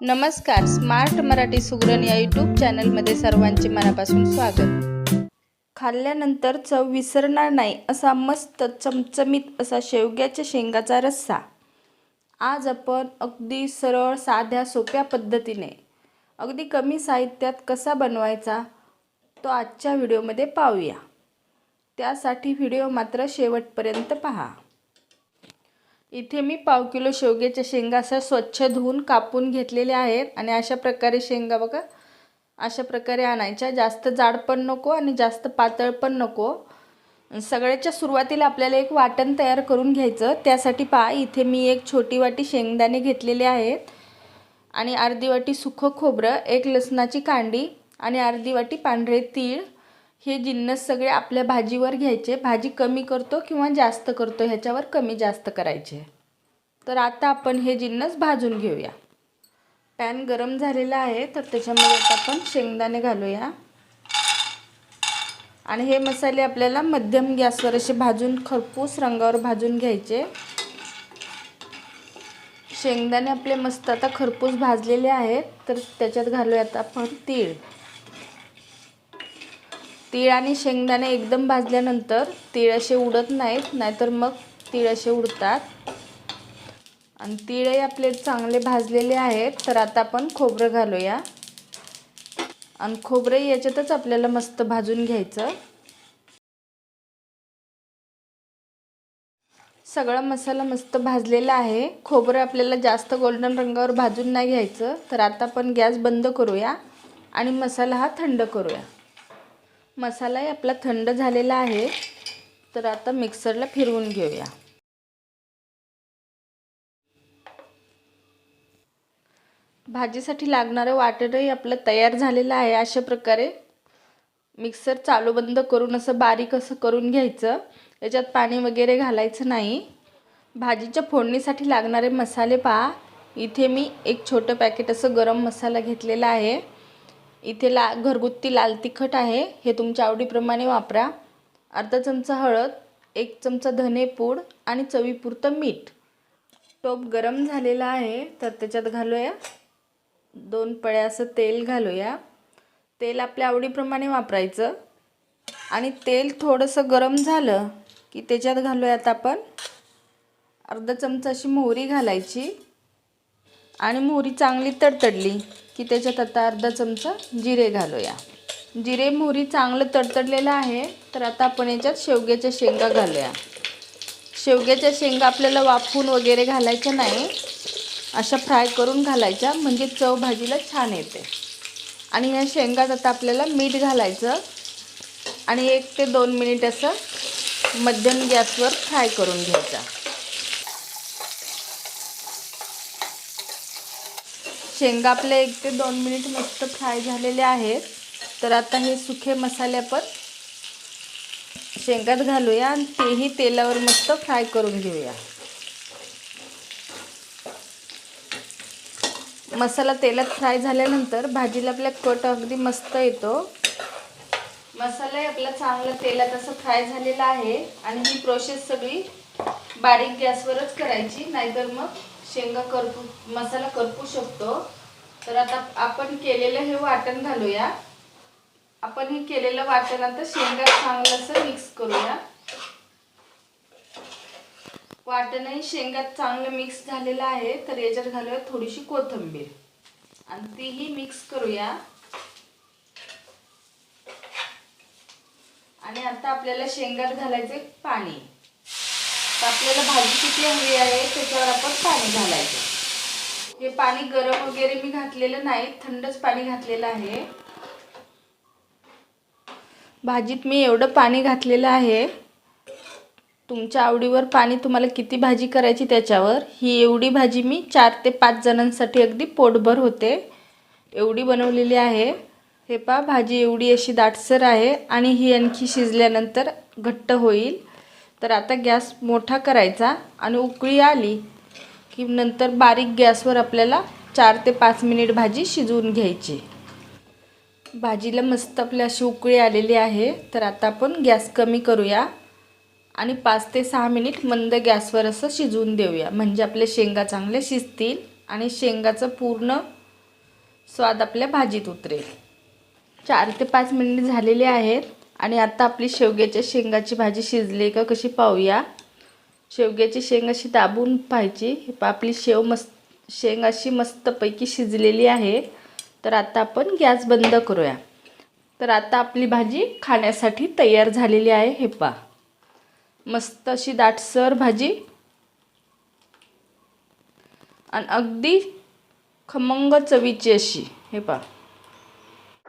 नमस्कार स्मार्ट मराठी सुगरण या यूट्यूब चॅनलमध्ये सर्वांचे मनापासून स्वागत. खाल्ल्यानंतर चव विसरणार नाही असा मस्त चमचमीत असा शेवग्याच्या शेंगाचा रस्सा. आज आपण अगदी सरळ साध्या सोप्या पद्धतीने अगदी कमी साहित्यात कसा बनवायचा तो आजच्या व्हिडिओमध्ये पाहूया. त्यासाठी व्हिडिओ मात्र शेवटपर्यंत पहा. इथे मी पाव किलो शेवग्याच्या शेंगा अशा स्वच्छ धुवून कापून घेतलेल्या आहेत. आणि अशा प्रकारे शेंगा बघा अशा प्रकारे आणायच्या. जास्त जाड पण नको आणि जास्त पातळ पण नको. सगळ्याच्या सुरुवातीला आपल्याला एक वाटण तयार करून घ्यायचं. त्यासाठी पहा इथे मी एक छोटी वाटी शेंगदाणे घेतलेले आहेत. आणि अर्धी वाटी सुखं खोबरं एक लसणाची कांडी आणि अर्धी वाटी पांढरे तीळ. हे जिन्नस सगळे आपल्या भाजीवर घ्यायचे. भाजी कमी करतो किंवा जास्त करतो ह्याच्यावर कमी जास्त करायचे. तर आता आपण हे जिन्नस भाजून घेऊया. पॅन गरम झालेला आहे तर त्याच्यामध्ये आता आपण शेंगदाणे घालूया. आणि हे मसाले आपल्याला मध्यम गॅसवर असे भाजून खरपूस रंगावर भाजून घ्यायचे. शेंगदाणे आपले मस्त आता खरपूस भाजलेले आहेत तर त्याच्यात घालूयात आपण तीळ. तीळ आणि शेंगदाणे एकदम भाजल्यानंतर तीळ असे उडत नाहीत नाहीतर मग तीळ असे उडतात. आणि तीळही आपले चांगले भाजलेले आहेत तर आता आपण खोबरं घालूया. आणि खोबरंही याच्यातच आपल्याला मस्त भाजून घ्यायचं. सगळा मसाला मस्त भाजलेला आहे. खोबरं आपल्याला जास्त गोल्डन रंगावर भाजून नाही घ्यायचं तर आता आपण गॅस बंद करूया आणि मसाला हा थंड करूया. मसालाही आपला थंड झालेला आहे. तर आता मिक्सरला फिरवून घेऊया. भाजीसाठी लागणारं वाटणही आपलं तयार झालेलं आहे अशा प्रकारे. मिक्सर चालू बंद करून असं बारीक असं करून घ्यायचं. याच्यात पाणी वगैरे घालायचं नाही. भाजीच्या फोडणीसाठी लागणारे मसाले पहा. इथे मी एक छोटं पॅकेट असं गरम मसाला घेतलेला आहे. इथे ला घरगुती लाल तिखट आहे. हे तुमच्या आवडीप्रमाणे वापरा. अर्धा चमचा हळद एक चमचा धनेपूड आणि चवीपुरतं मीठ. टोप गरम झालेला आहे तर त्याच्यात घालूया. दोन पळ्या असं तेल घालूया. तेल आपल्या आवडीप्रमाणे वापरायचं. आणि तेल थोडंसं गरम झालं की त्याच्यात घालूयात आपण. अर्धा चमचा अशी मोहरी घालायची. आणि मोहरी चांगली तडतडली की त्याच्यात आता अर्धा चमचा जिरे घालूया. जिरे मोहरी चांगलं तडतडलेलं आहे तर आता आपण याच्यात शेवग्याच्या शेंगा घालूया. शेवग्याच्या शेंगा आपल्याला वाफून वगैरे घालायच्या नाही अशा फ्राय करून घालायच्या म्हणजे चव भाजीला छान येते. आणि ह्या शेंगात आता आपल्याला मीठ घालायचं. आणि एक ते दोन मिनिट असं मध्यम गॅसवर फ्राय करून घ्यायचा. शेंगा आपले एक ते दोन मिनिट मस्त फ्राय झालेले आहेत. तर आता हे सुखे मसाले आपण शेंगात घालूया आणि तेही तेलावर मस्त फ्राय करून घेऊया. मसाला तेलात फ्राय झाल्यानंतर भाजीला आपल्या कट अगदी मस्त येतो. मसालाही आपला चांगला तेलात असं फ्राय झालेला आहे आणि ही प्रोसेस सगळी बारीक गॅसवरच करायची नाहीतर मग शेंगा करपू मसाला करपू शकतो. तर आता आपण केलेलं हे वाटण घालूया. आपण हे केलेलं वाटण आता शेंगा चांगलं असं मिक्स करूया. वाटणही शेंगात चांगलं मिक्स झालेलं आहे. तर याच्यात घालूया थोडीशी कोथिंबीर. आणि तीही मिक्स करूया. आणि आता आपल्याला शेंगात घालायचे पाणी. तर आपल्याला भाजी किती हवी आहे त्याच्यावर आपण पाणी घालायचं. हे पाणी गरम वगैरे मी घातलेलं नाही थंडच पाणी घातलेलं आहे. भाजीत मी एवढं पाणी घातलेलं आहे. तुमच्या आवडीवर पाणी तुम्हाला किती भाजी करायची त्याच्यावर ही एवढी भाजी मी चार ते पाच जणांसाठी अगदी पोटभर होते. एवढी बनवलेली आहे. हे पहा भाजी एवढी अशी दाटसर आहे आणि ही आणखी शिजल्यानंतर घट्ट होईल. तर आता गॅस मोठा करायचा आणि उकळी आली की नंतर बारीक गॅसवर आपल्याला चार ते पाच मिनिट भाजी शिजवून घ्यायची. भाजीला मस्त आपली अशी उकळी आलेली आहे. तर आता आपण गॅस कमी करूया आणि पाच ते सहा मिनिट मंद गॅसवर असं शिजवून देऊया. म्हणजे आपले शेंगा चांगले शिजतील आणि शेंगाचं पूर्ण स्वाद आपल्या भाजीत उतरेल. चार ते पाच मिनिट झालेले आहेत. आणि आता आपली शेवग्याच्या शेंगाची भाजी शिजली का कशी पाहूया. शेवग्याची शेंग अशी दाबून पाहायची. हे आपली शेव मस्त शेंग अशी मस्तपैकी शिजलेली आहे. तर आता आपण गॅस बंद करूया. तर आता आपली भाजी खाण्यासाठी तयार झालेली आहे. हे पहा मस्त अशी दाटसर भाजी. आणि अगदी खमंग चवीची अशी. हे पहा